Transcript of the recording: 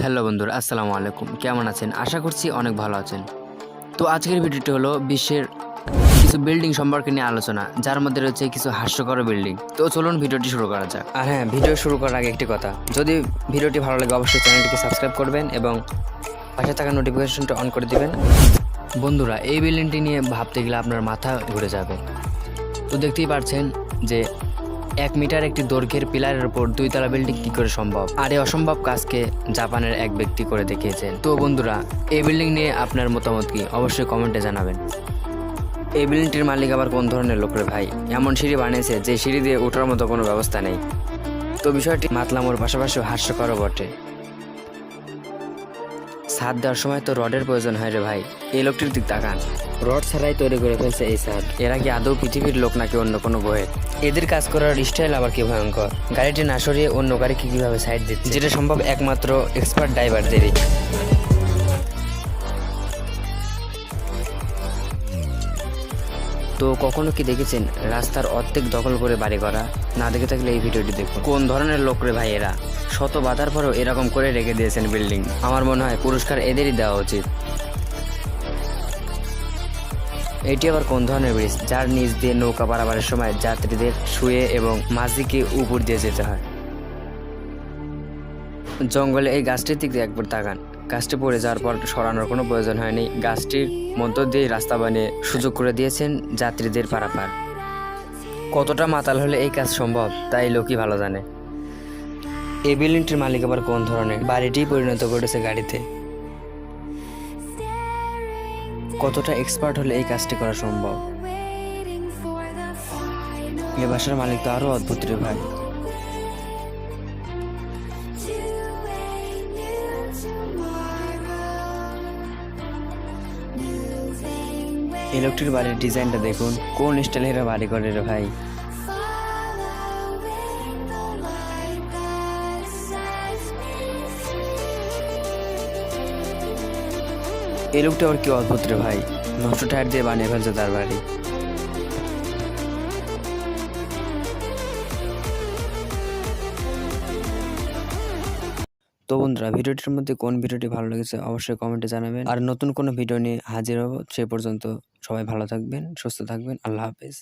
Hello বন্ধুরা, আসসালামু আলাইকুম। কেমন আছেন? আশা করছি অনেক ভালো আছেন। তো আজকের ভিডিওটি হলো বিশ্বের কিছু বিল্ডিং সম্পর্কে নিয়ে আলোচনা, যার মধ্যে রয়েছে কিছু হাস্যকর বিল্ডিং। তো চলুন ভিডিওটি শুরু করা যাক। আর হ্যাঁ ভিডিও শুরু করার আগে একটি কথা। যদি ভিডিওটি ভালো লাগে, অবশ্যই চ্যানেলটিকে সাবস্ক্রাইব করবেন এবং পাশে থাকা নোটিফিকেশনটা অন করে দিবেন। বন্ধুরা, এই বিল্ডিংটি নিয়ে ভাবতে গেলে আপনার মাথা ঘুরে যাবে। তো দেখতেই পারছেন যে এক মিটার একটি দৈর্ঘ্যের পিলারের উপর দুইতলা বিল্ডিং কি করে সম্ভব? আর এই অসম্ভব কাজকে জাপানের এক ব্যক্তি করে দেখিয়েছেন। তো বন্ধুরা, এই বিল্ডিং নিয়ে আপনার মতামত কি? অবশ্যই কমেন্টে জানাবেন। এই বিল্ডিংটির মালিক আবার কোন ধরনের লোক রে ভাই? এমন সিঁড়ি বানিয়েছে যে সিঁড়ি দিয়ে ওঠার মতো কোনো ব্যবস্থা নেই। তো বিষয়টি মাতলামোর পাশাপাশি হাস্যকরও বটে। ছাদ দেওয়ার সময় তো রডের প্রয়োজন হয় রে ভাই। এই লোকটির দিক তাকান। রড ছাড়াই তৈরি করে ফেলছে এই ছাদ এরা কি আদৌ পৃথিবীর লোক নাকি অন্য কোনো গ্রহের এদের কাজ করার স্টাইল আবার কি ভয়ঙ্কর? গাড়িটি না সরিয়ে অন্য গাড়িকে কীভাবে সাইড দিচ্ছে? যেটা সম্ভব একমাত্র এক্সপার্ট ড্রাইভারদেরই। তো কখনো কি দেখেছেন রাস্তার অর্ধেক দখল করে বাড়ি করা? না দেখে থাকলে এই ভিডিওটি দেখুন। কোন ধরনের লোক রে ভাই এরা? শত বাধার পরেও এরকম করে রেখে দিয়েছেন বিল্ডিং। আমার মনে হয় পুরস্কার এদেরই দেওয়া উচিত। এটি আবার কোন ধরনের ব্রিজ? যার নিচ দিয়ে নৌকা পারাবারের সময় যাত্রীদের শুয়ে এবং মাঝিকে উপর দিয়ে যেতে হয়। জঙ্গলে এই গাছটির দিক একবার তাকান। গাছটি পড়ে যাওয়ার পর সরানোর কোনো প্রয়োজন হয়নি। গাছটির মধ্য দিয়ে রাস্তা বানিয়ে সুযোগ করে দিয়েছেন যাত্রীদের পারাপার। কতটা মাতাল হলে এই কাজ সম্ভব? তাই লোকই ভালো জানে। এই বিল্ডিংটির মালিক আবার কোন ধরনের? বাড়িটি পরিণত করেছে গাড়িতে। কতটা এক্সপার্ট হলে এই কাজটি করা সম্ভব? এ বাসার মালিক তো আরও অদ্ভুত রে ভাই। এই লোকটির বাড়ির ডিজাইনটা দেখুন। কোন স্টাইলের বাড়ি করে রে ভাই? এই লোকটা আবার কি অদ্ভুত রে ভাই? নষ্ট টায়ার দিয়ে বানিয়ে ফেলছে তার বাড়ি। তো বন্ধুরা, ভিডিওটির মধ্যে কোন ভিডিওটি ভালো লেগেছে অবশ্যই কমেন্টে জানাবেন। আর নতুন কোনো ভিডিও নিয়ে হাজির হব সে পর্যন্ত সবাই ভালো থাকবেন, সুস্থ থাকবেন, আল্লাহ হাফেজ।